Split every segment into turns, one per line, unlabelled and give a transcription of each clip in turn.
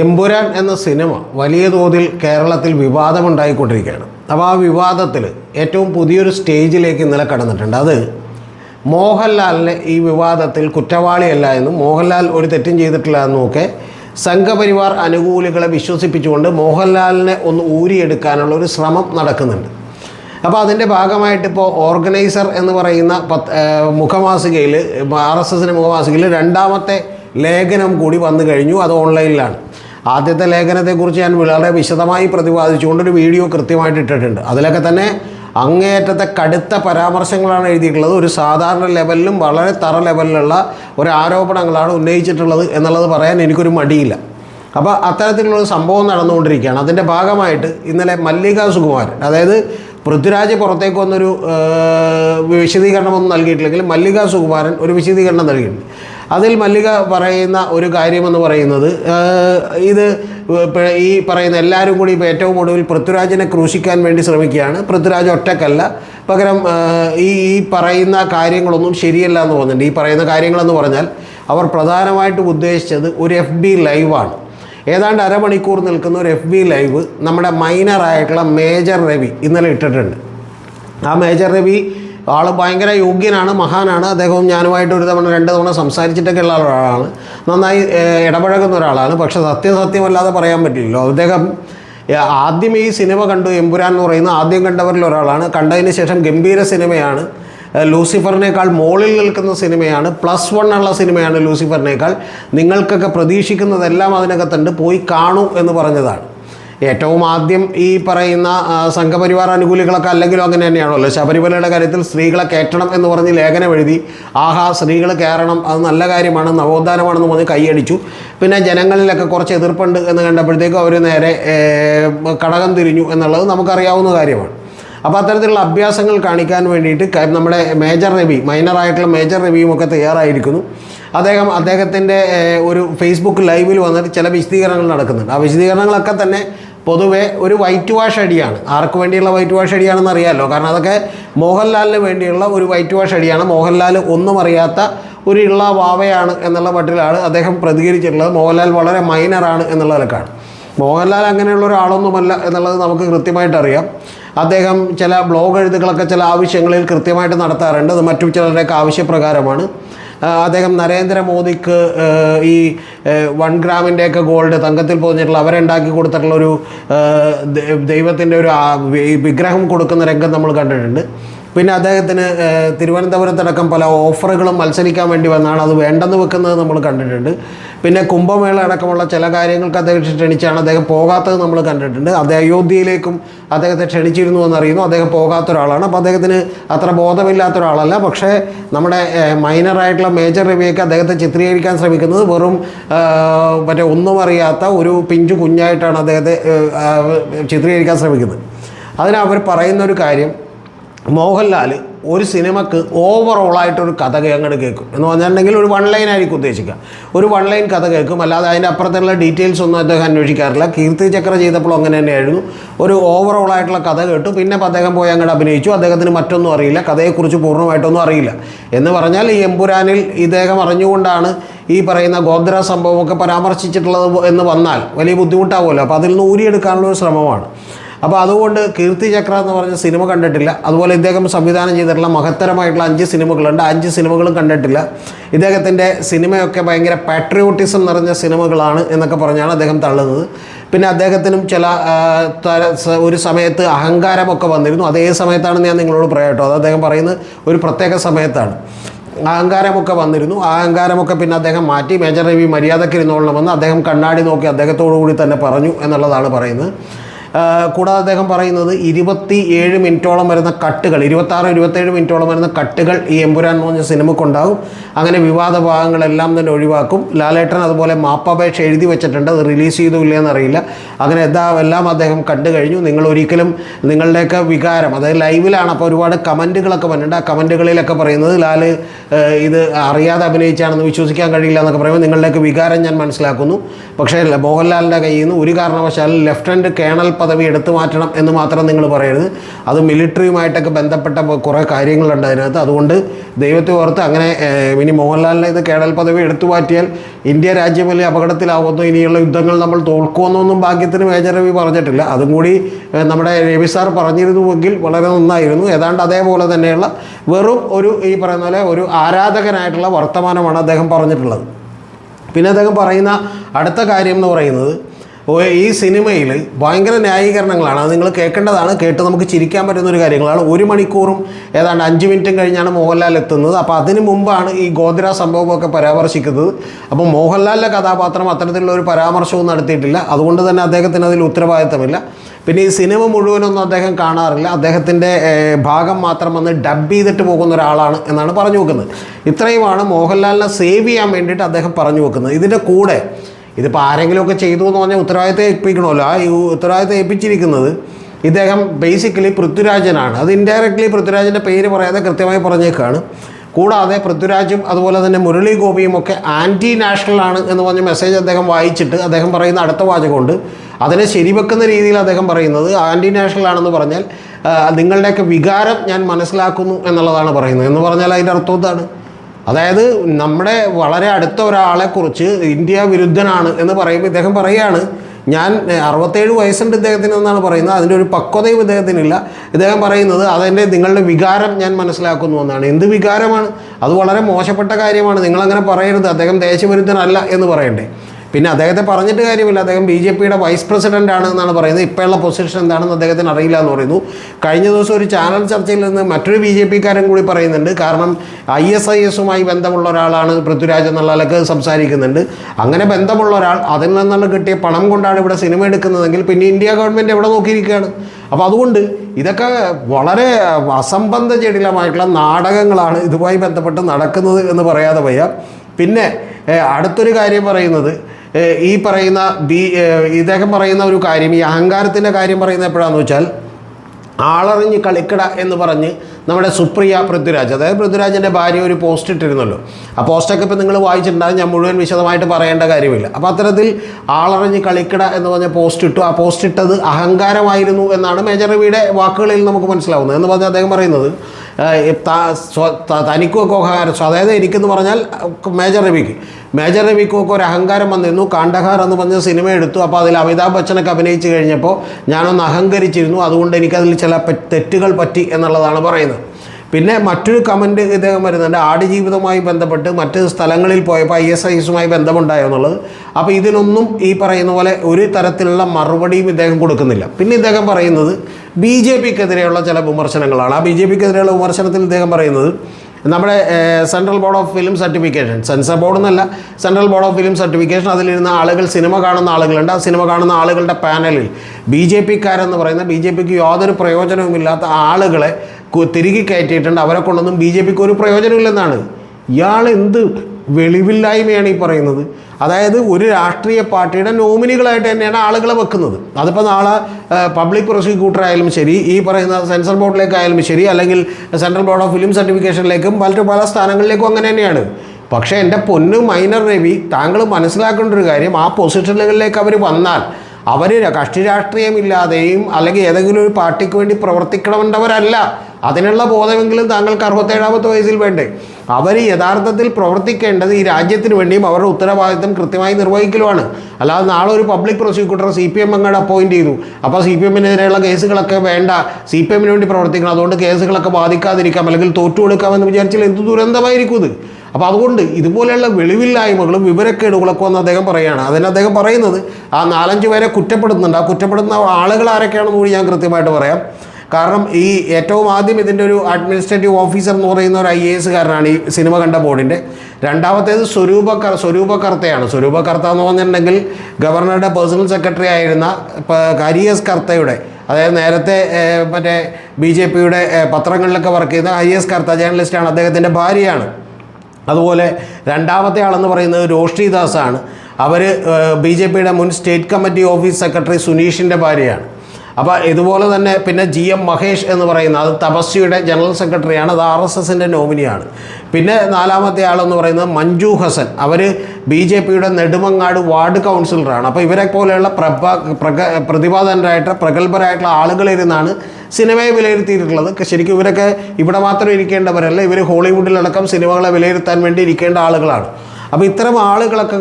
എമ്പുരാൻ എന്ന സിനിമ വലിയ തോതിൽ കേരളത്തിൽ വിവാദമുണ്ടായിക്കൊണ്ടിരിക്കുകയാണ്. അപ്പോൾ ആ വിവാദത്തിൽ ഏറ്റവും പുതിയൊരു സ്റ്റേജിലേക്ക് ഇന്നലെ കടന്നിട്ടുണ്ട്. അത് മോഹൻലാലിനെ ഈ വിവാദത്തിൽ കുറ്റവാളിയല്ല എന്നും മോഹൻലാൽ ഒരു തെറ്റും ചെയ്തിട്ടില്ല എന്നൊക്കെ സംഘപരിവാർ അനുകൂലികളെ വിശ്വസിപ്പിച്ചുകൊണ്ട് മോഹൻലാലിനെ ഒന്ന് ഊരിയെടുക്കാനുള്ള ഒരു ശ്രമം നടക്കുന്നുണ്ട്. അപ്പോൾ അതിന്റെ ഭാഗമായിട്ട് ഇപ്പോൾ ഓർഗനൈസർ എന്ന് പറയുന്ന പത്ത് മുഖമാസികയിൽ ആർ എസ് എസിന്റെ മുഖമാസികയിൽ രണ്ടാമത്തെ ലേഖനം കൂടി വന്നു കഴിഞ്ഞു. അത് ഓൺലൈനിലാണ്. ആദ്യത്തെ ലേഖനത്തെക്കുറിച്ച് ഞാൻ വളരെ വിശദമായി പ്രതിപാദിച്ചുകൊണ്ട് ഒരു വീഡിയോ കൃത്യമായിട്ട് ഇട്ടിട്ടുണ്ട്. അതിലൊക്കെ തന്നെ അങ്ങേയറ്റത്തെ കടുത്ത പരാമർശങ്ങളാണ് എഴുതിയിട്ടുള്ളത്. ഒരു സാധാരണ ലെവലിലും വളരെ തറ ലെവലിലുള്ള ഒരു ആരോപണങ്ങളാണ് ഉന്നയിച്ചിട്ടുള്ളത് എന്നുള്ളത് പറയാൻ എനിക്കൊരു മടിയില്ല. അപ്പോൾ അത്തരത്തിലുള്ളൊരു സംഭവം നടന്നുകൊണ്ടിരിക്കുകയാണ്. അതിന്റെ ഭാഗമായിട്ട് ഇന്നലെ മല്ലിക സുകുമാരൻ അതായത് പൃഥ്വിരാജ് പുറത്തേക്ക് വന്നൊരു വിശദീകരണമൊന്നും നൽകിയിട്ടില്ലെങ്കിൽ മല്ലിക സുകുമാരൻ ഒരു വിശദീകരണം നൽകിയിട്ടുണ്ട്. അതിൽ മല്ലിക പറയുന്ന ഒരു കാര്യമെന്ന് പറയുന്നത് ഇത് ഈ പറയുന്ന എല്ലാവരും കൂടി ഇപ്പോൾ ഏറ്റവും ഒടുവിൽ പൃഥ്വിരാജിനെ ക്രൂശിക്കാൻ വേണ്ടി ശ്രമിക്കുകയാണ്. പൃഥ്വിരാജ് ഒറ്റക്കല്ല. പകരം ഈ ഈ പറയുന്ന കാര്യങ്ങളൊന്നും ശരിയല്ല എന്ന് തോന്നുന്നുണ്ട് ഈ പറയുന്ന കാര്യങ്ങളെന്ന് പറഞ്ഞാൽ അവർ പ്രധാനമായിട്ടും ഉദ്ദേശിച്ചത് ഒരു എഫ് ബി ലൈവാണ്. ഏതാണ്ട് അരമണിക്കൂർ നിൽക്കുന്ന ഒരു എഫ് ബി ലൈവ് നമ്മുടെ മൈനറായിട്ടുള്ള മേജർ രവി ഇന്നലെ ഇട്ടിട്ടുണ്ട്. ആ മേജർ രവി ആൾ ഭയങ്കര യോഗ്യനാണ് മഹാനാണ്. അദ്ദേഹവും ഞാനുമായിട്ട് ഒരു തവണ രണ്ട് തവണ സംസാരിച്ചിട്ടൊക്കെ ഉള്ള ഒരാളാണ് നന്നായി ഇടപഴകുന്ന ഒരാളാണ്. പക്ഷെ സത്യം സത്യമല്ലാതെ പറയാൻ പറ്റില്ലല്ലോ. അദ്ദേഹം ആദ്യം ഈ സിനിമ കണ്ടു. എമ്പുരാൻ എന്ന് പറയുന്ന ആദ്യം കണ്ടവരിൽ ഒരാളാണ്. കണ്ടതിന് ശേഷം ഗംഭീര സിനിമയാണ്. ലൂസിഫറിനേക്കാൾ മുകളിൽ നിൽക്കുന്ന സിനിമയാണ്. പ്ലസ് വൺ ഉള്ള സിനിമയാണ് ലൂസിഫറിനേക്കാൾ. നിങ്ങൾക്കൊക്കെ പ്രതീക്ഷിക്കുന്നതെല്ലാം അതിനകത്തുണ്ട്. പോയി കാണൂ എന്ന് പറഞ്ഞതാണ്. ഏറ്റവും ആദ്യം ഈ പറയുന്ന സംഘപരിവാർ അനുകൂലികളൊക്കെ അല്ലെങ്കിലും അങ്ങനെ തന്നെയാണല്ലോ. ശബരിമലയുടെ കാര്യത്തിൽ സ്ത്രീകളെ കയറ്റണം എന്ന് പറഞ്ഞ് ലേഖനം എഴുതി ആഹാ സ്ത്രീകൾ കയറണം അത് നല്ല കാര്യമാണ് നവോത്ഥാനമാണെന്ന് പറഞ്ഞ് കൈയടിച്ചു. പിന്നെ ജനങ്ങളിലൊക്കെ കുറച്ച് എതിർപ്പുണ്ട് എന്ന് കണ്ടപ്പോഴത്തേക്കും അവർ നേരെ കടകം തിരിഞ്ഞു എന്നുള്ളത് നമുക്കറിയാവുന്ന കാര്യമാണ്. അപ്പോൾ അത്തരത്തിലുള്ള അഭ്യാസങ്ങൾ കാണിക്കാൻ വേണ്ടിയിട്ട് നമ്മുടെ മേജർ രവി മൈനറായിട്ടുള്ള മേജർ രവിയും ഒക്കെ തയ്യാറായിരിക്കുന്നു. അദ്ദേഹം അദ്ദേഹത്തിന്റെ ഒരു ഫേസ്ബുക്ക് ലൈവിൽ വന്നിട്ട് ചില വിശദീകരണങ്ങൾ നടക്കുന്നുണ്ട്. ആ വിശദീകരണങ്ങളൊക്കെ തന്നെ പൊതുവെ ഒരു വൈറ്റ് വാഷ് അടിയാണ്. ആർക്ക് വേണ്ടിയുള്ള വൈറ്റ് വാഷ് അടിയാണെന്ന് അറിയാമല്ലോ കാരണം അതൊക്കെ മോഹൻലാലിന് വേണ്ടിയുള്ള ഒരു വൈറ്റ് വാഷ് അടിയാണ്. മോഹൻലാൽ ഒന്നും അറിയാത്ത ഒരു ഇള്ള വാവയാണ് എന്നുള്ള മട്ടിലാണ് അദ്ദേഹം പ്രതികരിച്ചിട്ടുള്ളത്. മോഹൻലാൽ വളരെ മൈനറാണ് എന്നുള്ള നിലക്കാണ് മോഹൻലാൽ അങ്ങനെയുള്ള ഒരാളൊന്നുമല്ല എന്നുള്ളത് നമുക്ക് കൃത്യമായിട്ട് അറിയാം അദ്ദേഹം ചില ബ്ലോഗ് എഴുതുകളൊക്കെ ചില ആവശ്യങ്ങളിൽ കൃത്യമായിട്ട് നടത്താറുണ്ട്. അത് മറ്റു ചിലരുടെയൊക്കെ ആവശ്യപ്രകാരമാണ്. അദ്ദേഹം നരേന്ദ്രമോദിക്ക് ഈ വൺ ഗ്രാമിന്റെയൊക്കെ ഗോൾഡ് തങ്കത്തിൽ പൊതിഞ്ഞിട്ടുള്ള അവരുണ്ടാക്കി കൊടുത്തിട്ടുള്ള ഒരു ദൈവത്തിന്റെ ഒരു വിഗ്രഹം കൊടുക്കുന്ന രംഗം നമ്മൾ കണ്ടിട്ടുണ്ട്. പിന്നെ അദ്ദേഹത്തിന് തിരുവനന്തപുരത്തടക്കം പല ഓഫറുകളും മത്സരിക്കാൻ വേണ്ടി വന്നാണ് അത് വേണ്ടെന്ന് വെക്കുന്നത് നമ്മൾ കണ്ടിട്ടുണ്ട്. പിന്നെ കുംഭമേള അടക്കമുള്ള ചില കാര്യങ്ങൾക്ക് അദ്ദേഹത്തെ ക്ഷണിച്ചാണ് അദ്ദേഹം പോകാത്തത് നമ്മൾ കണ്ടിട്ടുണ്ട്. അദ്ദേഹം അയോധ്യയിലേക്കും അദ്ദേഹത്തെ ക്ഷണിച്ചിരുന്നു എന്നറിയുന്നു. അദ്ദേഹം പോകാത്ത ഒരാളാണ്. അപ്പോൾ അദ്ദേഹത്തിന് അത്ര ബോധമില്ലാത്ത ഒരാളല്ല. പക്ഷേ നമ്മുടെ മൈനറായിട്ടുള്ള മേജർ രവിയൊക്കെ അദ്ദേഹത്തെ ചിത്രീകരിക്കാൻ ശ്രമിക്കുന്നത് വെറും മറ്റേ ഒന്നും അറിയാത്ത ഒരു പിഞ്ചു കുഞ്ഞായിട്ടാണ് അദ്ദേഹത്തെ ചിത്രീകരിക്കാൻ ശ്രമിക്കുന്നത്. അതിനവർ അവർ പറയുന്ന ഒരു കാര്യം മോഹൻലാൽ ഒരു സിനിമക്ക് ഓവറോളായിട്ടൊരു കഥ അങ്ങോട്ട് കേൾക്കും. എന്ന് പറഞ്ഞിട്ടുണ്ടെങ്കിൽ ഒരു വൺ ലൈൻ ആയിരിക്കും ഉദ്ദേശിക്കുക. ഒരു വൺ ലൈൻ കഥ കേൾക്കും. അല്ലാതെ അതിന്റെ അപ്പുറത്തുള്ള ഡീറ്റെയിൽസ് ഒന്നും അദ്ദേഹം അന്വേഷിക്കാറില്ല. കീർത്തി ചക്ര ചെയ്തപ്പോൾ അങ്ങനെ തന്നെയായിരുന്നു. ഒരു ഓവറോളായിട്ടുള്ള കഥ കേട്ടു. പിന്നെ അദ്ദേഹം പോയി അങ്ങോട്ട് അഭിനയിച്ചു. അദ്ദേഹത്തിന് മറ്റൊന്നും അറിയില്ല. കഥയെക്കുറിച്ച് പൂർണമായിട്ടൊന്നും അറിയില്ല. എന്ന് പറഞ്ഞാൽ ഈ എമ്പുരാനിൽ ഇദ്ദേഹം അറിഞ്ഞുകൊണ്ടാണ് ഈ പറയുന്ന ഗോദ്ര സംഭവമൊക്കെ പരാമർശിച്ചിട്ടുള്ളത് എന്ന് വന്നാൽ വലിയ ബുദ്ധിമുട്ടാവുമല്ലോ. അപ്പോൾ അതിൽ നിന്ന് ഊരിയെടുക്കാനുള്ള ഒരു ശ്രമമാണ്. അപ്പോൾ അതുകൊണ്ട് കീർത്തി ചക്ര എന്ന് പറഞ്ഞ സിനിമ കണ്ടിട്ടില്ല. അതുപോലെ ഇദ്ദേഹം സംവിധാനം ചെയ്തിട്ടുള്ള മഹത്തരമായിട്ടുള്ള അഞ്ച് സിനിമകളുണ്ട്. അഞ്ച് സിനിമകളും കണ്ടിട്ടില്ല. ഇദ്ദേഹത്തിന്റെ സിനിമയൊക്കെ ഭയങ്കര പാട്രിയോട്ടിസം നിറഞ്ഞ സിനിമകളാണ് എന്നൊക്കെ പറഞ്ഞാണ് അദ്ദേഹം തള്ളുന്നത്. പിന്നെ അദ്ദേഹത്തിനും ചില ഒരു സമയത്ത് അഹങ്കാരമൊക്കെ വന്നിരുന്നു. അതേ സമയത്താണ് ഞാൻ നിങ്ങളോട് പറയാം കേട്ടോ. അത് അദ്ദേഹം പറയുന്നത് ഒരു പ്രത്യേക സമയത്താണ്. അഹങ്കാരമൊക്കെ വന്നിരുന്നു. ആ അഹങ്കാരമൊക്കെ പിന്നെ അദ്ദേഹം മാറ്റി. മേജർ രവി മര്യാദക്കിരുന്നോളണമെന്ന് അദ്ദേഹം കണ്ണാടി നോക്കി അദ്ദേഹത്തോടു കൂടി തന്നെ പറഞ്ഞു എന്നുള്ളതാണ് പറയുന്നത്. കൂടാതെ അദ്ദേഹം പറയുന്നത് ഇരുപത്തി ഏഴ് മിനിറ്റോളം വരുന്ന കട്ടുകൾ ഇരുപത്താറ് ഇരുപത്തേഴ് മിനിറ്റോളം വരുന്ന കട്ടുകൾ ഈ എമ്പുരാൻ എന്ന് പറഞ്ഞ സിനിമക്കുണ്ടാകും അങ്ങനെ വിവാദ ഭാഗങ്ങളെല്ലാം തന്നെ ഒഴിവാക്കും. ലാലേട്ടൻ അതുപോലെ മാപ്പപേക്ഷ എഴുതി വെച്ചിട്ടുണ്ട്. അത് റിലീസ് ചെയ്തു ഇല്ലയെന്ന് അറിയില്ല അങ്ങനെ എന്താ എല്ലാം അദ്ദേഹം കണ്ടു കഴിഞ്ഞു. നിങ്ങൾ ഒരിക്കലും നിങ്ങളുടെയൊക്കെ വികാരം അതായത് ലൈവിലാണ് അപ്പോൾ ഒരുപാട് കമന്റുകളൊക്കെ വന്നിട്ടുണ്ട്. ആ കമന്റുകളിലൊക്കെ പറയുന്നത് ലാൽ ഇത് അറിയാതെ അഭിനയിച്ചാണെന്ന് വിശ്വസിക്കാൻ കഴിയില്ല എന്നൊക്കെ പറയുമ്പോൾ നിങ്ങളുടെയൊക്കെ വികാരം ഞാൻ മനസ്സിലാക്കുന്നു. പക്ഷേ മോഹൻലാലിന്റെ കയ്യിൽ നിന്ന് ഒരു കാരണവശാലും ലെഫ്റ്റനന്റ് കേണൽ പദവി എടുത്തു മാറ്റണം എന്ന് മാത്രം നിങ്ങൾ പറയരുത്. അത് മിലിറ്ററിയുമായിട്ടൊക്കെ ബന്ധപ്പെട്ട കുറേ കാര്യങ്ങളുണ്ട് അതിനകത്ത്. അതുകൊണ്ട് ദൈവത്തെ ഓർത്ത് അങ്ങനെ ഇനി മോഹൻലാലിനെ ഇത് കേണൽ പദവി എടുത്തു മാറ്റിയാൽ ഇന്ത്യ രാജ്യം വലിയ അപകടത്തിലാവുന്നു. ഇനിയുള്ള യുദ്ധങ്ങൾ നമ്മൾ തോൽക്കുമെന്നൊന്നും ഭാഗ്യത്തിന് മേജർ രവി പറഞ്ഞിട്ടില്ല. അതും കൂടി നമ്മുടെ രവി സാർ പറഞ്ഞിരുന്നുവെങ്കിൽ വളരെ നന്നായിരുന്നു. ഏതാണ്ട് അതേപോലെ തന്നെയുള്ള വെറും ഒരു ഈ പറയുന്ന പോലെ ഒരു ആരാധകനായിട്ടുള്ള വർത്തമാനമാണ് അദ്ദേഹം പറഞ്ഞിട്ടുള്ളത്. പിന്നെ അദ്ദേഹം പറയുന്ന അടുത്ത കാര്യം എന്ന് പറയുന്നത് ഈ സിനിമയിൽ ഭയങ്കര ന്യായീകരണങ്ങളാണ്. അത് നിങ്ങൾ കേൾക്കേണ്ടതാണ്. കേട്ട് നമുക്ക് ചിരിക്കാൻ പറ്റുന്ന ഒരു കാര്യങ്ങളാണ്. ഒരു മണിക്കൂറും ഏതാണ്ട് അഞ്ച് മിനിറ്റും കഴിഞ്ഞാണ് മോഹൻലാൽ എത്തുന്നത്. അപ്പോൾ അതിന് മുമ്പാണ് ഈ ഗോദ്ര സംഭവമൊക്കെ പരാമർശിക്കുന്നത്. അപ്പോൾ മോഹൻലാലിന്റെ കഥാപാത്രം അത്തരത്തിലുള്ള ഒരു പരാമർശവും നടത്തിയിട്ടില്ല. അതുകൊണ്ട് തന്നെ അദ്ദേഹത്തിന് അതിൽ ഉത്തരവാദിത്തമില്ല. പിന്നെ ഈ സിനിമ മുഴുവനൊന്നും അദ്ദേഹം കാണാറില്ല. അദ്ദേഹത്തിന്റെ ഭാഗം മാത്രം വന്ന് ഡബ് ചെയ്തിട്ട് പോകുന്ന ഒരാളാണ് എന്നാണ് പറഞ്ഞു വെക്കുന്നത് ഇത്രയുമാണ് മോഹൻലാലിനെ സേവ് ചെയ്യാൻ വേണ്ടിയിട്ട് അദ്ദേഹം പറഞ്ഞു വെക്കുന്നത് ഇതിന്റെ കൂടെ ഇതിപ്പോൾ ആരെങ്കിലുമൊക്കെ ചെയ്തു എന്ന് പറഞ്ഞാൽ ഉത്തരവാദിത്തം ഏൽപ്പിക്കണമല്ലോ. ആ ഉത്തരവാദിത്തം ഏൽപ്പിച്ചിരിക്കുന്നത് ഇദ്ദേഹം ബേസിക്കലി പൃഥ്വിരാജനാണ്. അത് ഇൻഡയറക്റ്റ്ലി പൃഥ്വിരാജിന്റെ പേര് പറയാതെ കൃത്യമായി പറഞ്ഞേക്കാണ്. കൂടാതെ പൃഥ്വിരാജും അതുപോലെ തന്നെ മുരളി ഗോപിയും ഒക്കെ ആന്റി നാഷണലാണ് എന്ന് പറഞ്ഞ മെസ്സേജ് അദ്ദേഹം വായിച്ചിട്ട് അദ്ദേഹം പറയുന്ന അടുത്ത വാചകമുണ്ട്. അതിനെ ശരിവെക്കുന്ന രീതിയിൽ അദ്ദേഹം പറയുന്നത് ആന്റി നാഷണൽ ആണെന്ന് പറഞ്ഞാൽ നിങ്ങളുടെയൊക്കെ വികാരം ഞാൻ മനസ്സിലാക്കുന്നു എന്നുള്ളതാണ് പറയുന്നത്. എന്ന് പറഞ്ഞാൽ അതിന്റെ അർത്ഥം എന്താണ്? അതായത് നമ്മുടെ വളരെ അടുത്ത ഒരാളെക്കുറിച്ച് ഇന്ത്യ വിരുദ്ധനാണ് എന്ന് പറയുമ്പോൾ ഇദ്ദേഹം പറയുകയാണ് ഞാൻ അറുപത്തേഴ് വയസ്സുണ്ട് ഇദ്ദേഹത്തിന് എന്നാണ് പറയുന്നത്. അതിന്റെ ഒരു പക്വതയും ഇദ്ദേഹത്തിനില്ല. ഇദ്ദേഹം പറയുന്നത് അതെന്റെ നിങ്ങളുടെ വികാരം ഞാൻ മനസ്സിലാക്കുന്നു എന്നാണ്. എന്ത് വികാരമാണ്? അത് വളരെ മോശപ്പെട്ട കാര്യമാണ്. നിങ്ങളങ്ങനെ പറയരുത്. അദ്ദേഹം ദേശവിരുദ്ധനല്ല എന്ന് പറയണ്ടേ. പിന്നെ അദ്ദേഹത്തെ പറഞ്ഞിട്ട് കാര്യമില്ല. അദ്ദേഹം ബി ജെ പിയുടെ വൈസ് പ്രസിഡന്റ് ആണ് എന്നാണ് പറയുന്നത്. ഇപ്പോഴുള്ള പൊസിഷൻ എന്താണെന്ന് അദ്ദേഹത്തിന് അറിയില്ല എന്ന് പറയുന്നു. കഴിഞ്ഞ ദിവസം ഒരു ചാനൽ ചർച്ചയിൽ നിന്ന് മറ്റൊരു ബി ജെ പിക്കാരൻ കൂടി പറയുന്നുണ്ട്. കാരണം ഐ എസ് ഐ എസുമായി ബന്ധമുള്ള ഒരാളാണ് പൃഥ്വിരാജ് എന്നുള്ള സംസാരിക്കുന്നുണ്ട്. അങ്ങനെ ബന്ധമുള്ള ഒരാൾ അതിൽ നിന്നുള്ള കിട്ടിയ പണം കൊണ്ടാണ് ഇവിടെ സിനിമ എടുക്കുന്നതെങ്കിൽ പിന്നെ ഇന്ത്യ ഗവൺമെന്റ് എവിടെ നോക്കിയിരിക്കുകയാണ്? അപ്പോൾ അതുകൊണ്ട് ഇതൊക്കെ വളരെ അസംബന്ധ ജടിലമായിട്ടുള്ള നാടകങ്ങളാണ് ഇതുമായി ബന്ധപ്പെട്ട് നടക്കുന്നത് എന്ന് പറയാതെ വയ്യ. പിന്നെ അടുത്തൊരു കാര്യം പറയുന്നത്. ഈ പറയുന്ന ബി ഇദ്ദേഹം പറയുന്ന ഒരു കാര്യം ഈ അഹങ്കാരത്തിന്റെ കാര്യം പറയുന്നത് എപ്പോഴാണെന്ന് വെച്ചാൽ ആളറിഞ്ഞ് കളിക്കട എന്ന് പറഞ്ഞ് നമ്മുടെ സുപ്രിയ പൃഥ്വിരാജ് അതായത് പൃഥ്വിരാജിന്റെ ഭാര്യ ഒരു പോസ്റ്റ് ഇട്ടിരുന്നല്ലോ. ആ പോസ്റ്റൊക്കെ ഇപ്പോൾ നിങ്ങൾ വായിച്ചിട്ടുണ്ടാകും ഞാൻ മുഴുവൻ വിശദമായിട്ട് പറയേണ്ട കാര്യമില്ല. അപ്പോൾ അത്തരത്തിൽ ആളറിഞ്ഞ് കളിക്കട എന്ന് പറഞ്ഞ പോസ്റ്റ് ഇട്ടു. ആ പോസ്റ്റ് ഇട്ടത് അഹങ്കാരമായിരുന്നു എന്നാണ് മേജർ രവിയുടെ വാക്കുകളിൽ നമുക്ക് മനസ്സിലാവുന്നത്. എന്ന് പറഞ്ഞാൽ അദ്ദേഹം പറയുന്നത് ഏഹ്, ത- സ്വ- ത- തനിക്കുമൊക്കെ അഹങ്കാരം. സ്വ- അതായത് എനിക്കെന്ന് പറഞ്ഞാൽ മേജർ രവിക്ക്. മേജർ രവിക്കൊക്കെ ഒരു അഹങ്കാരം വന്നിരുന്നു. കാണ്ടഹാർ എന്ന് പറഞ്ഞ സിനിമ എടുത്തു. അപ്പോൾ അതിൽ അമിതാഭ് ബച്ചനൊക്കെ അഭിനയിച്ചു കഴിഞ്ഞപ്പോൾ ഞാനൊന്ന് അഹങ്കരിച്ചിരുന്നു. അതുകൊണ്ട് എനിക്കതിൽ ചില തെറ്റുകൾ പറ്റി എന്നുള്ളതാണ് പറയുന്നത്. പിന്നെ മറ്റൊരു കമന്റ് ഇദ്ദേഹം വരുന്നുണ്ട്. ആടുജീവിതവുമായി ബന്ധപ്പെട്ട് മറ്റ് സ്ഥലങ്ങളിൽ പോയപ്പോൾ ഐ എസ് ഐ എസുമായി ബന്ധമുണ്ടായോ എന്നുള്ളത്? അപ്പോൾ ഇതിനൊന്നും ഈ പറയുന്ന പോലെ ഒരു തരത്തിലുള്ള മറുപടിയും ഇദ്ദേഹം കൊടുക്കുന്നില്ല. പിന്നെ ഇദ്ദേഹം പറയുന്നത് ബി ജെ പിക്കെതിരെയുള്ള ചില വിമർശനങ്ങളാണ്. ആ ബി ജെ പിക്കെതിരെയുള്ള വിമർശനത്തിൽ ഇദ്ദേഹം പറയുന്നത് നമ്മുടെ central board of film certification censor board എന്നല്ല central board of film certification അതിലിരുന്ന ആളുകൾ സിനിമ കാണുന്ന ആളുകളുണ്ട്. ആ സിനിമ കാണുന്ന ആളുകളുടെ പാനലിൽ ബി ജെ പിക്കാരെന്ന് പറയുന്ന ബി ജെ പിക്ക് യാതൊരു പ്രയോജനവുമില്ലാത്ത ആളുകളെ തിരികെ കയറ്റിയിട്ടുണ്ട്. അവരെ കൊണ്ടൊന്നും ബി ജെ പിക്ക് ഒരു പ്രയോജനമില്ലെന്നാണ് ഇയാൾ എന്ത് വെളിവില്ലായ്മയാണ് ഈ പറയുന്നത്. അതായത് ഒരു രാഷ്ട്രീയ പാർട്ടിയുടെ നോമിനികളായിട്ട് തന്നെയാണ് ആളുകളെ വെക്കുന്നത്. അതിപ്പോൾ നാളെ പബ്ലിക് പ്രോസിക്യൂട്ടർ ആയാലും ശരി ഈ പറയുന്ന സെൻസർ ബോർഡിലേക്കായാലും ശരി അല്ലെങ്കിൽ സെൻട്രൽ ബോർഡ് ഓഫ് ഫിലിം സർട്ടിഫിക്കേഷനിലേക്കും മറ്റു പല സ്ഥാനങ്ങളിലേക്കും അങ്ങനെ തന്നെയാണ്. പക്ഷേ എന്റെ പൊന്നു മൈനർ രവി താങ്കൾ മനസ്സിലാക്കേണ്ട ഒരു കാര്യം ആ പൊസിഷനുകളിലേക്ക് അവർ വന്നാൽ അവർ കക്ഷി രാഷ്ട്രീയമില്ലാതെയും അല്ലെങ്കിൽ ഏതെങ്കിലും ഒരു പാർട്ടിക്ക് വേണ്ടി പ്രവർത്തിക്കണമെന്നവരല്ല അതിനുള്ള ബോധമെങ്കിലും താങ്കൾക്ക് അറുപത്തേഴാമത്തെ വയസ്സിൽ വേണ്ടേ? അവർ യഥാർത്ഥത്തിൽ പ്രവർത്തിക്കേണ്ടത് ഈ രാജ്യത്തിന് വേണ്ടിയും അവരുടെ ഉത്തരവാദിത്തം കൃത്യമായി നിർവഹിക്കലുമാണ്. അല്ലാതെ നാളെ ഒരു public prosecutor C P M അങ്ങോട്ട് അപ്പോയിന്റ് ചെയ്തു. അപ്പോൾ സി പി എമ്മിനെതിരെയുള്ള കേസുകളൊക്കെ വേണ്ട. സി പി എമ്മിന് വേണ്ടി പ്രവർത്തിക്കണം. അതുകൊണ്ട് കേസുകളൊക്കെ ബാധിക്കാതിരിക്കാം. അല്ലെങ്കിൽ തോറ്റു കൊടുക്കാമെന്ന് വിചാരിച്ചാൽ എന്ത് ദുരന്തമായിരിക്കും ഇത്? അപ്പോൾ അതുകൊണ്ട് ഇതുപോലെയുള്ള വെളിവില്ലായ്മകളും വിവരക്കേടുകളൊക്കെ ഒന്ന് അദ്ദേഹം പറയുകയാണ്. അതിന് അദ്ദേഹം പറയുന്നത്. ആ നാലഞ്ച് പേരെ കുറ്റപ്പെടുത്തുന്നുണ്ട്. ആ കുറ്റപ്പെടുന്ന ആളുകൾ ആരൊക്കെയാണെന്ന് കൂടി ഞാൻ കൃത്യമായിട്ട് പറയാം. കാരണം ഈ ഏറ്റവും ആദ്യം ഇതിന്റെ ഒരു അഡ്മിനിസ്ട്രേറ്റീവ് ഓഫീസർ എന്ന് പറയുന്ന ഒരു ഐ എ എസ്സുകാരനാണ് ഈ സിനിമ കണ്ട ബോർഡിന്റെ രണ്ടാമത്തേത് സ്വരൂപ സ്വരൂപകർത്തയാണ്. സ്വരൂപ കർത്തയാണ് സ്വരൂപ കർത്ത എന്ന് പറഞ്ഞിട്ടുണ്ടെങ്കിൽ ഗവർണറുടെ പേഴ്സണൽ സെക്രട്ടറി ആയിരുന്ന കരിയസ് കർത്തയുടെ അതായത് നേരത്തെ മറ്റേ ബി ജെ പിയുടെ പത്രങ്ങളിലൊക്കെ വർക്ക് ചെയ്യുന്ന എസ് കർത്ത ജേർണലിസ്റ്റാണ് അദ്ദേഹത്തിന്റെ ഭാര്യയാണ്. അതുപോലെ രണ്ടാമത്തെ ആളെന്ന് പറയുന്നത് രോഷ്ടി ദാസാണ് അവർ ബി ജെ പിയുടെ മുൻ സ്റ്റേറ്റ് കമ്മിറ്റി ഓഫീസ് സെക്രട്ടറി സുനീഷിന്റെ ഭാര്യയാണ്. അപ്പോൾ ഇതുപോലെ തന്നെ പിന്നെ ജി എം മഹേഷ് എന്ന് പറയുന്ന അത് തപസ്വിയുടെ ജനറൽ സെക്രട്ടറിയാണ് അത് ആർ എസ് എസിന്റെ നോമിനിയാണ്. പിന്നെ നാലാമത്തെ ആളെന്ന് പറയുന്നത് മഞ്ജു ഹസൻ. അവർ ബി ജെ പിയുടെ നെടുമങ്ങാട് വാർഡ് കൗൺസിലറാണ്. അപ്പോൾ ഇവരെ പോലെയുള്ള പ്രഭ പ്രഗ പ്രതിഭാധനരായിട്ട് പ്രഗത്ഭരായിട്ടുള്ള ആളുകളിരുന്നാണ് സിനിമയെ വിലയിരുത്തിയിട്ടുള്ളത്. ശരിക്കും ഇവരൊക്കെ ഇവിടെ മാത്രം ഇരിക്കേണ്ടവരല്ല. ഇവർ ഹോളിവുഡിലടക്കം സിനിമകളെ വിലയിരുത്താൻ വേണ്ടി ഇരിക്കേണ്ട ആളുകളാണ്. അപ്പോൾ ഇത്തരം ആളുകളൊക്കെ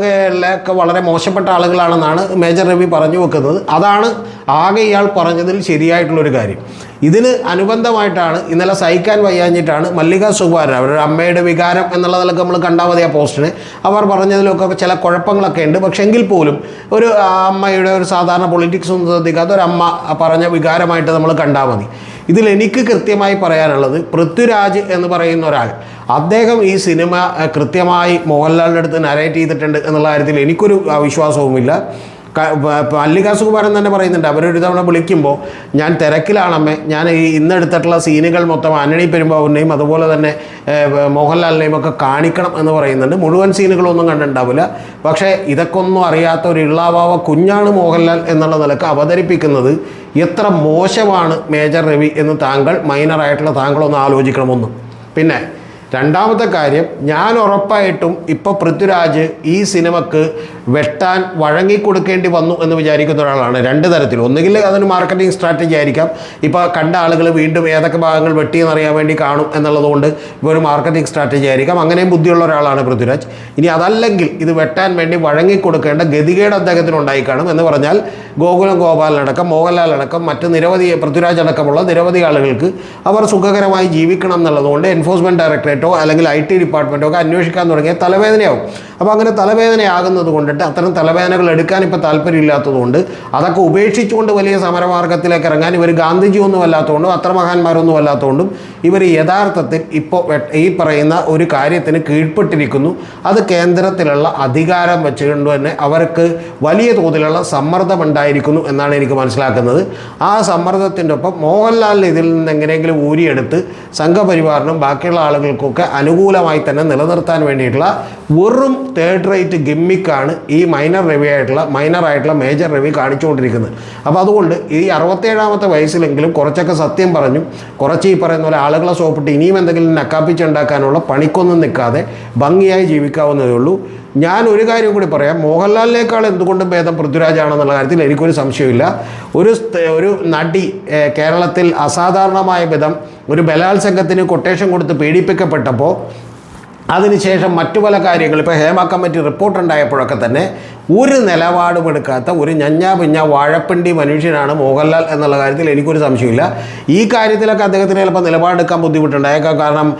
ഒക്കെ വളരെ മോശപ്പെട്ട ആളുകളാണെന്നാണ് മേജർ രവി പറഞ്ഞു വെക്കുന്നത്. അതാണ് ആകെ ഇയാൾ പറഞ്ഞതിൽ ശരിയായിട്ടുള്ളൊരു കാര്യം. ഇതിന് അനുബന്ധമായിട്ടാണ് ഇന്നലെ സഹിക്കാൻ വയ്യാഞ്ഞിട്ടാണ് മല്ലിക സുകുമാരൻ അവരുടെ അമ്മയുടെ വികാരം എന്നുള്ള എന്നുള്ളതിലൊക്കെ നമ്മൾ കണ്ടാൽ മതി ആ പോസ്റ്റിന്. അവർ പറഞ്ഞതിലൊക്കെ ചില കുഴപ്പങ്ങളൊക്കെ ഉണ്ട്. പക്ഷേ എങ്കിൽ പോലും ഒരു അമ്മയുടെ ഒരു സാധാരണ പൊളിറ്റിക്സ് ഒന്നും ശ്രദ്ധിക്കാത്ത ഒരു അമ്മ പറഞ്ഞ വികാരമായിട്ട് നമ്മൾ കണ്ടാൽ മതി. ഇതിൽ എനിക്ക് കൃത്യമായി പറയാനുള്ളത് പൃഥ്വിരാജ് എന്ന് പറയുന്ന ഒരാൾ അദ്ദേഹം ഈ സിനിമ കൃത്യമായി മോഹൻലാലിന്റെ അടുത്ത് നരേറ്റ് ചെയ്തിട്ടുണ്ട് എന്നുള്ള കാര്യത്തിൽ എനിക്കൊരു പ- മല്ലിക സുകുമാരൻ തന്നെ പറയുന്നുണ്ട്. അവരൊരു തവണ വിളിക്കുമ്പോൾ ഞാൻ തിരക്കിലാണമ്മേ ഞാൻ ഈ ഇന്നെടുത്തിട്ടുള്ള സീനുകൾ മൊത്തം ആന്റണി പെരുമ്പാവൂരിനെയും അതുപോലെ തന്നെ മോഹൻലാലിനെയും ഒക്കെ കാണിക്കണം എന്ന് പറയുന്നുണ്ട്. മുഴുവൻ സീനുകളൊന്നും കണ്ടിട്ടുണ്ടാവില്ല. പക്ഷേ ഇതൊക്കെ ഒന്നും അറിയാത്ത ഒരു ഇള്ളാവാവ കുഞ്ഞാണ് മോഹൻലാൽ എന്നുള്ള നിലയ്ക്ക് അവതരിപ്പിക്കുന്നത് എത്ര മോശമാണ് മേജർ രവി എന്ന് താങ്കൾ മൈനറായിട്ടുള്ള താങ്കളൊന്ന് ആലോചിക്കണമെന്നും. പിന്നെ രണ്ടാമത്തെ കാര്യം ഞാൻ ഉറപ്പായിട്ടും ഇപ്പോൾ പൃഥ്വിരാജ് ഈ സിനിമക്ക് വെട്ടാൻ വഴങ്ങിക്കൊടുക്കേണ്ടി വന്നു എന്ന് വിചാരിക്കുന്ന ഒരാളാണ് രണ്ട് തരത്തിൽ. ഒന്നുകിൽ അതൊരു മാർക്കറ്റിംഗ് സ്ട്രാറ്റജി ആയിരിക്കാം. ഇപ്പോൾ കണ്ട ആളുകൾ വീണ്ടും ഏതൊക്കെ ഭാഗങ്ങൾ വെട്ടിയെന്ന് അറിയാൻ വേണ്ടി കാണും എന്നുള്ളതുകൊണ്ട് ഒരു മാർക്കറ്റിംഗ് സ്ട്രാറ്റജി ആയിരിക്കാം. അങ്ങനെയും ബുദ്ധിയുള്ള ഒരാളാണ് പൃഥ്വിരാജ്. ഇനി അതല്ലെങ്കിൽ ഇത് വെട്ടാൻ വേണ്ടി വഴങ്ങിക്കൊടുക്കേണ്ട ഗതികേട് അദ്ദേഹത്തിന് ഉണ്ടായി കാണും എന്ന് പറഞ്ഞാൽ ഗോകുലം ഗോപാലനടക്കം മോഹൻലാലടക്കം മറ്റ് നിരവധി പൃഥ്വിരാജ് അടക്കമുള്ള നിരവധി ആളുകൾക്ക് അവർ സുഖകരമായി ജീവിക്കണം എന്നുള്ളതുകൊണ്ട് എൻഫോഴ്സ്മെന്റ് ഡയറക്ടറേറ്റോ അല്ലെങ്കിൽ ഐ ടി ഡിപ്പാർട്ട്മെന്റോ ഒക്കെ അന്വേഷിക്കാൻ തുടങ്ങിയ തലവേദനയാവും. അപ്പോൾ അങ്ങനെ തലവേദനയാകുന്നത് കൊണ്ടിട്ട് അത്തരം തലവേദനകൾ എടുക്കാൻ ഇപ്പോൾ താല്പര്യമില്ലാത്തതുകൊണ്ട് അതൊക്കെ ഉപേക്ഷിച്ചുകൊണ്ട് വലിയ സമരമാർഗത്തിലേക്ക് ഇറങ്ങാൻ ഇവർ ഗാന്ധിജി ഒന്നും അല്ലാത്തതുകൊണ്ടും അത്ര മഹാന്മാരൊന്നും അല്ലാത്തതുകൊണ്ടും ഇവർ യഥാർത്ഥത്തിൽ ഇപ്പോൾ ഈ പറയുന്ന ഒരു കാര്യത്തിന് കീഴ്പ്പെട്ടിരിക്കുന്നു. അത് കേന്ദ്രത്തിലുള്ള അധികാരം വെച്ചുകൊണ്ട് തന്നെ അവർക്ക് വലിയ തോതിലുള്ള സമ്മർദ്ദം ഉണ്ടായിരിക്കുന്നു എന്നാണ് എനിക്ക് മനസ്സിലാക്കുന്നത്. ആ സമ്മർദ്ദത്തിന്റെ ഒപ്പം മോഹൻലാലിന് ഇതിൽ നിന്ന് എങ്ങനെയെങ്കിലും ഊരിയെടുത്ത് സംഘപരിവാറിനും ബാക്കിയുള്ള ആളുകൾക്കൊക്കെ അനുകൂലമായി തന്നെ നിലനിർത്താൻ വേണ്ടിയിട്ടുള്ള വെറും തേർഡ് റേറ്റ് ഗിമ്മിക്കാണ് ഈ മൈനർ രവി ആയിട്ടുള്ള മൈനർ ആയിട്ടുള്ള മേജർ രവി കാണിച്ചുകൊണ്ടിരിക്കുന്നത്. അപ്പോൾ അതുകൊണ്ട് ഈ അറുപത്തേഴാമത്തെ വയസ്സിലെങ്കിലും കുറച്ചൊക്കെ സത്യം പറഞ്ഞു കുറച്ച് ഈ പറയുന്ന പോലെ ആളുകളെ സോപ്പിട്ട് ഇനിയും എന്തെങ്കിലും നക്കാപ്പിച്ചുണ്ടാക്കാനുള്ള പണിക്കൊന്നും നിൽക്കാതെ ഭംഗിയായി ജീവിക്കാവുന്നതേ ഉള്ളൂ. ഞാൻ ഒരു കാര്യം കൂടി പറയാം. മോഹൻലാലിനേക്കാൾ എന്തുകൊണ്ടും ഭേദം പൃഥ്വിരാജാണെന്നുള്ള കാര്യത്തിൽ എനിക്കൊരു സംശയമില്ല ഒരു ഒരു നടി കേരളത്തിൽ അസാധാരണമായ വിധം ഒരു ബലാത്സംഗത്തിന് കൊട്ടേഷൻ കൊടുത്ത് പീഡിപ്പിക്കപ്പെട്ടപ്പോൾ അതിനുശേഷം മറ്റു പല കാര്യങ്ങൾ. ഇപ്പോൾ ഹേമ കമ്മിറ്റി റിപ്പോർട്ട് ഉണ്ടായപ്പോഴൊക്കെ തന്നെ ഒരു നിലപാടും എടുക്കാത്ത ഒരു ഞഞ്ഞാ പിഞ്ഞ വാഴപ്പിണ്ടി മനുഷ്യനാണ് മോഹൻലാൽ എന്നുള്ള കാര്യത്തിൽ എനിക്കൊരു സംശയമില്ല ഈ കാര്യത്തിലൊക്കെ അദ്ദേഹത്തിന് ചിലപ്പോൾ നിലപാടെടുക്കാൻ ബുദ്ധിമുട്ടുണ്ടായേക്കാം കാരണം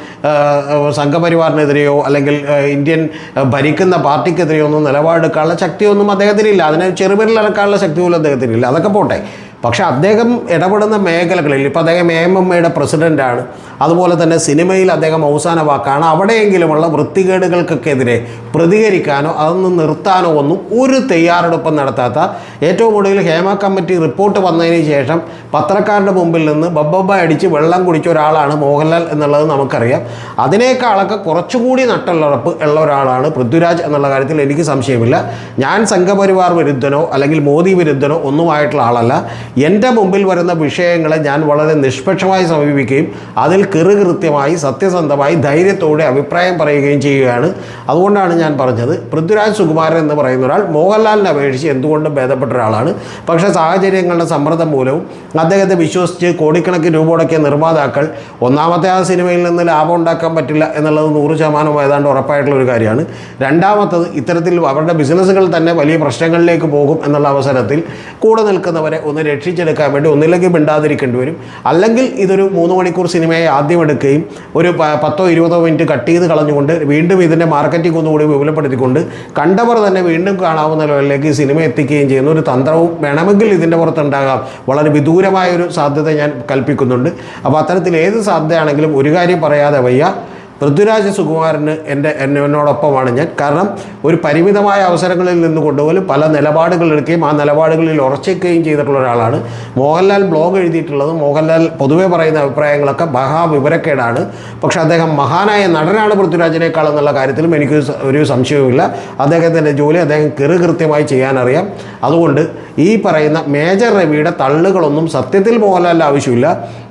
സംഘപരിവാറിനെതിരെയോ അല്ലെങ്കിൽ ഇന്ത്യൻ ഭരിക്കുന്ന പാർട്ടിക്കെതിരെയോ ഒന്നും നിലപാടെടുക്കാനുള്ള ശക്തിയൊന്നും അദ്ദേഹത്തിനില്ല. അതിനെ ചെറുപേരിലിറക്കാനുള്ള ശക്തി പോലും അദ്ദേഹത്തിനില്ല. അതൊക്കെ പോട്ടെ. പക്ഷേ അദ്ദേഹം ഇടപെടുന്ന മേഖലകളിൽ ഇപ്പോൾ അദ്ദേഹം എ എം എം എയുടെ പ്രസിഡന്റാണ് അതുപോലെ തന്നെ സിനിമയിൽ അദ്ദേഹം അവസാന വാക്കാണ് അവിടെയെങ്കിലുമുള്ള വൃത്തികേടുകൾക്കൊക്കെതിരെ പ്രതികരിക്കാനോ അതൊന്ന് നിർത്താനോ ഒന്നും ഒരു തയ്യാറെടുപ്പും നടത്താത്ത ഏറ്റവും ഒടുവിൽ ഹേമ കമ്മിറ്റി റിപ്പോർട്ട് വന്നതിന് ശേഷം പത്രക്കാരുടെ മുമ്പിൽ നിന്ന് ബബ്ബബ്ബ അടിച്ച് വെള്ളം കുടിച്ച ഒരാളാണ് മോഹൻലാൽ എന്നുള്ളത് നമുക്കറിയാം. അതിനേക്കാളൊക്കെ കുറച്ചുകൂടി നട്ടുള്ളറപ്പ് ഉള്ള ഒരാളാണ് പൃഥ്വിരാജ് എന്നുള്ള കാര്യത്തിൽ എനിക്ക് സംശയമില്ല. ഞാൻ സംഘപരിവാർ വിരുദ്ധനോ അല്ലെങ്കിൽ മോദി വിരുദ്ധനോ ഒന്നുമായിട്ടുള്ള ആളല്ല. എന്റെ മുമ്പിൽ വരുന്ന വിഷയങ്ങളെ ഞാൻ വളരെ നിഷ്പക്ഷമായി സമീപിക്കുകയും അതിൽ കൃത്യമായി സത്യസന്ധമായി ധൈര്യത്തോടെ അഭിപ്രായം പറയുകയും ചെയ്യുകയാണ്. അതുകൊണ്ടാണ് ഞാൻ പറഞ്ഞത് പൃഥ്വിരാജ് സുകുമാരൻ എന്ന് പറയുന്ന ഒരാൾ മോഹൻലാലിനെ അപേക്ഷിച്ച് എന്തുകൊണ്ടും ഭേദപ്പെട്ട ഒരാളാണ്. പക്ഷേ സാഹചര്യങ്ങളുടെ സമ്മർദ്ദം മൂലവും അദ്ദേഹത്തെ വിശ്വസിച്ച് കോടിക്കണക്കിന് രൂപ മുടക്കിയ നിർമ്മാതാക്കൾ ഒന്നാമത്തെ ആ സിനിമയിൽ നിന്ന് ലാഭം ഉണ്ടാക്കാൻ പറ്റില്ല എന്നുള്ളത് നൂറ് ശതമാനം ഏതാണ്ട് ഉറപ്പായിട്ടുള്ള ഒരു കാര്യമാണ്. രണ്ടാമത്തത് ഇത്തരത്തിൽ അവരുടെ ബിസിനസ്സുകൾ തന്നെ വലിയ പ്രശ്നങ്ങളിലേക്ക് പോകും എന്നുള്ള അവസരത്തിൽ കൂടെ നിൽക്കുന്നവരെ ഒന്ന് രക്ഷിച്ചെടുക്കാൻ വേണ്ടി ഒന്നില്ലെങ്കിൽ മിണ്ടാതിരിക്കേണ്ടി വരും. അല്ലെങ്കിൽ ഇതൊരു മൂന്ന് മണിക്കൂർ സിനിമയെ ആദ്യം എടുക്കുകയും ഒരു പത്തോ ഇരുപതോ മിനിറ്റ് കട്ട് ചെയ്ത് കളഞ്ഞുകൊണ്ട് വീണ്ടും ഇതിന്റെ മാർക്കറ്റിംഗ് ഒന്നുകൂടി വിപുലപ്പെടുത്തിക്കൊണ്ട് കണ്ടവർ തന്നെ വീണ്ടും കാണാവുന്ന ലെവലിലേക്ക് ഈ സിനിമ എത്തിക്കുകയും ചെയ്യുന്ന ഒരു തന്ത്രവും വേണമെങ്കിൽ ഇതിന്റെ പുറത്തുണ്ടാകാം. വളരെ വിദൂരമായ ഒരു സാധ്യത ഞാൻ കൽപ്പിക്കുന്നുണ്ട്. അപ്പോൾ അത്തരത്തിൽ ഏത് സാധ്യതയാണെങ്കിലും ഒരു കാര്യം പറയാതെ വയ്യ. പൃഥ്വിരാജ് സുകുമാരന് എന്റെ എന്നെ എന്നോടൊപ്പമാണ് ഞാൻ. കാരണം ഒരു പരിമിതമായ അവസരങ്ങളിൽ നിന്ന് കൊണ്ടുപോലും പല നിലപാടുകൾ എടുക്കുകയും ആ നിലപാടുകളിൽ ഉറച്ചിക്കുകയും ചെയ്തിട്ടുള്ള ഒരാളാണ്. മോഹൻലാൽ ബ്ലോഗ് എഴുതിയിട്ടുള്ളതും മോഹൻലാൽ പൊതുവെ പറയുന്ന അഭിപ്രായങ്ങളൊക്കെ മഹാവിവരക്കേടാണ്. പക്ഷെ അദ്ദേഹം മഹാനായ നടനാണ് പൃഥ്വിരാജിനേക്കാൾ എന്നുള്ള കാര്യത്തിലും എനിക്ക് ഒരു സംശയവുമില്ല. അദ്ദേഹത്തിന്റെ ജോലി അദ്ദേഹം കൃ കൃത്യമായി ചെയ്യാനറിയാം. അതുകൊണ്ട് ഈ പറയുന്ന മേജർ രവിയുടെ തള്ളുകളൊന്നും സത്യത്തിൽ മോഹൻലാലിന്റെ ആവശ്യമില്ല.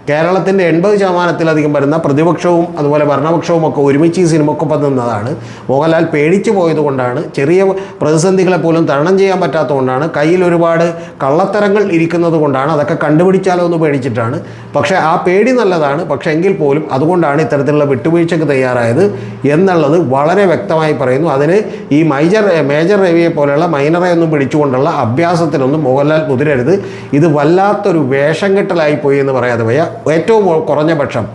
കേരളത്തിന്റെ എൺപത് ശതമാനത്തിലധികം വരുന്ന പ്രതിപക്ഷവും അതുപോലെ ഭരണപക്ഷവും ഒക്കെ ഒരുമിച്ച് ഈ സിനിമക്കൊപ്പം നിന്നതാണ്. മോഹൻലാൽ പേടിച്ചു പോയതുകൊണ്ടാണ് ചെറിയ പ്രതിസന്ധികളെ പോലും തരണം ചെയ്യാൻ പറ്റാത്തതുകൊണ്ടാണ്. കയ്യിൽ ഒരുപാട് കള്ളത്തരങ്ങൾ ഇരിക്കുന്നത് കൊണ്ടാണ്. അതൊക്കെ കണ്ടുപിടിച്ചാലോ എന്ന് പേടിച്ചിട്ടാണ്. പക്ഷേ ആ പേടി നല്ലതാണ്. പക്ഷേ എങ്കിൽ പോലും അതുകൊണ്ടാണ് ഇത്തരത്തിലുള്ള വിട്ടുവീഴ്ചയ്ക്ക് തയ്യാറായത് എന്നുള്ളത് വളരെ വ്യക്തമായി പറയുന്നു. അതിന് ഈ മൈജർ മേജർ രവിയെ പോലെയുള്ള മൈനറെ ഒന്നും പിടിച്ചുകൊണ്ടുള്ള അഭ്യാസത്തിനൊന്നും മോഹൻലാൽ മുതിരരുത്. ഇത് വല്ലാത്തൊരു വേഷം കെട്ടലായി പോയി എന്ന് പറയാതെ വയ്യ. ഏറ്റവും കുറഞ്ഞ പക്ഷം.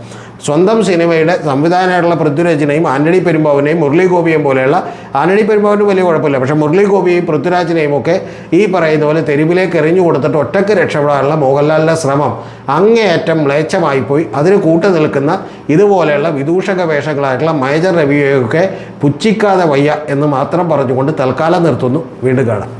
സ്വന്തം സിനിമയുടെ സംവിധാനമായിട്ടുള്ള പൃഥ്വിരാജിനെയും ആന്റണി പെരുമ്പാവിനെയും മുരളി ഗോപിയെയും പോലെയുള്ള ആന്റണി പെരുമ്പാവിന് വലിയ കുഴപ്പമില്ല. പക്ഷേ മുരളി ഗോപിയെയും പൃഥ്വിരാജിനെയും ഒക്കെ ഈ പറയുന്ന പോലെ തെരുവിലേക്ക് എറിഞ്ഞു കൊടുത്തിട്ട് ഒറ്റയ്ക്ക് രക്ഷപ്പെടാനുള്ള മോഹൻലാലിന്റെ ശ്രമം അങ്ങേയറ്റം മ്ലേച്ഛമായിപ്പോയി അതിന് കൂട്ടു നിൽക്കുന്ന ഇതുപോലെയുള്ള വിദൂഷക വേഷങ്ങളായിട്ടുള്ള മേജർ രവിയൊക്കെ പുച്ഛിക്കാതെ വയ്യ എന്ന് മാത്രം പറഞ്ഞുകൊണ്ട് തൽക്കാലം നിർത്തുന്നു. വീണ്ടും കാണാം.